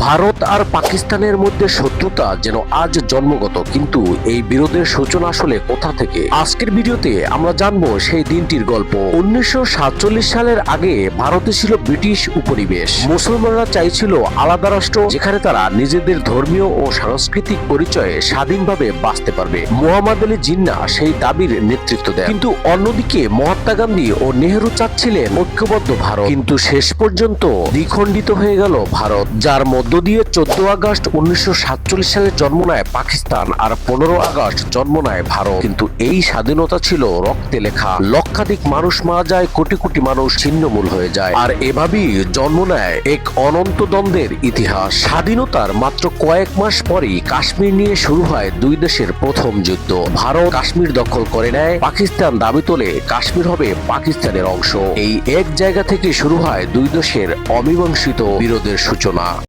ভারত আর পাকিস্তানের মধ্যে শত্রুতা যেন আজ জন্মগত, কিন্তু এই বিরোধের সূচনা আসলে কোথা থেকে? আজকের ভিডিওতে আমরা জানব সেই দিনটির গল্প। উনিশশো সাতচল্লিশ সালের আগে ভারতে ছিল ব্রিটিশ উপনিবেশ। মুসলমানরা চাইছিল আলাদা রাষ্ট্র, যেখানে তারা নিজেদের ধর্মীয় ও সাংস্কৃতিক পরিচয়ে স্বাধীনভাবে বাঁচতে পারবে। মোহাম্মদ আলী জিন্না সেই দাবির নেতৃত্ব দেন। কিন্তু অন্যদিকে মহাত্মা গান্ধী ও নেহেরু চাচ্ছিলেন ঐক্যবদ্ধ ভারত। কিন্তু শেষ পর্যন্ত দ্বিখণ্ডিত হয়ে গেল ভারত, যার মধ্য দিয়ে চোদ্দ আগস্ট উনিশশো সাতচল্লিশ সালে জন্ম নেয় পাকিস্তান আর পনেরো আগস্ট জন্ম নেয় ভারত। কিন্তু এই স্বাধীনতা ছিল রক্তে লেখা। লক্ষাধিক মানুষ মারা যায়, কোটি কোটি মানুষ ছিন্নমূল হয়ে যায়। আর এভাবেই জন্ম নেয় এক অনন্ত দ্বন্দ্বের ইতিহাস। স্বাধীনতার মাত্র কয়েক মাস পরেই কাশ্মীর নিয়ে শুরু হয় দুই দেশের প্রথম যুদ্ধ। ভারত কাশ্মীর দখল করে নেয়, পাকিস্তান দাবি তোলে কাশ্মীর হবে পাকিস্তানের অংশ। এই এক জায়গা থেকে শুরু হয় দুই দেশের অমীমাংসিত বিরোধের সূচনা।